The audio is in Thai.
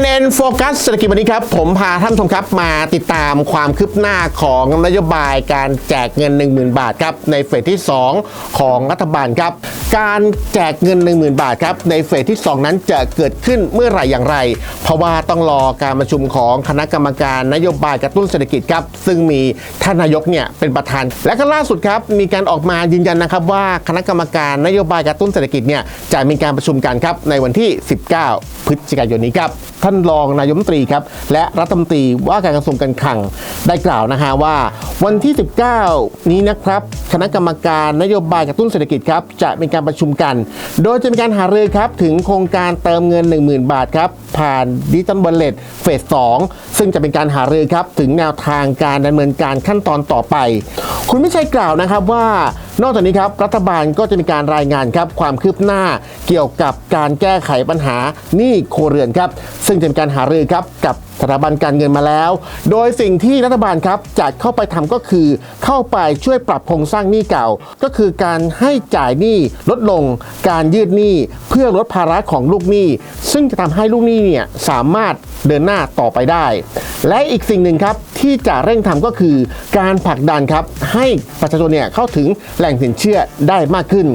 CNN Focus เศรษฐกิจวันนี้ครับ ผมพาท่านผู้ชมครับมาติดตามความคืบหน้าของนโยบายการแจกเงิน 10,000 บาทครับในเฟสที่ 2 ของรัฐบาลครับ การแจกเงิน 10,000 บาทครับในเฟสที่ 2 นั้นจะเกิดขึ้นเมื่อไหร่อย่างไร เพราะว่าต้องรอการประชุมของคณะกรรมการนโยบายกระตุ้นเศรษฐกิจครับซึ่งมีท่านนายกเนี่ยเป็นประธาน และก็ล่าสุดครับมีการออกมายืนยันนะครับว่าคณะกรรมการนโยบายกระตุ้นเศรษฐกิจเนี่ยจะมีการประชุมกันครับในวันที่ 19 พฤศจิกายนนี้ครับท่านรองนายมนตรีครับและรัฐมนตรีว่าการกระทรวงการคลังได้กล่าวนะฮะว่า วันที่ 19 นี้นะครับคณะกรรมการนโยบายกระตุ้นเศรษฐกิจครับจะมีการประชุมกัน โดยจะมีการหารือครับถึงโครงการเติมเงิน 10,000 บาทครับผ่านดิจิตอลบัลเลตเฟส 2 ซึ่งจะเป็นการหารือครับถึงแนวทางการดำเนินการขั้นตอนต่อไป คุณวิชัยกล่าวนะครับว่านอกจากนี้ครับรัฐบาลก็จะมีการรายงานครับความคืบหน้าเกี่ยวกับการแก้ไขปัญหาหนี้โครวเรือนครับ ซึ่งจะมีการหารือครับกับสถาบันการเงินมาแล้ว โดยสิ่งที่รัฐบาลครับจะเข้าไปทำก็คือ เข้าไปช่วยปรับโครงสร้างหนี้เก่า ก็คือการให้จ่ายหนี้ลดลง การยืดหนี้เพื่อลดภาระของลูกหนี้ ซึ่งจะทำให้ลูกหนี้เนี่ยสามารถเดินหน้าต่อไปได้ และอีกสิ่งหนึ่งครับที่จะเร่งทำก็คือการผลักดันครับให้ประชาชนเนี่ยเข้าถึงแหล่งสินเชื่อได้มากขึ้น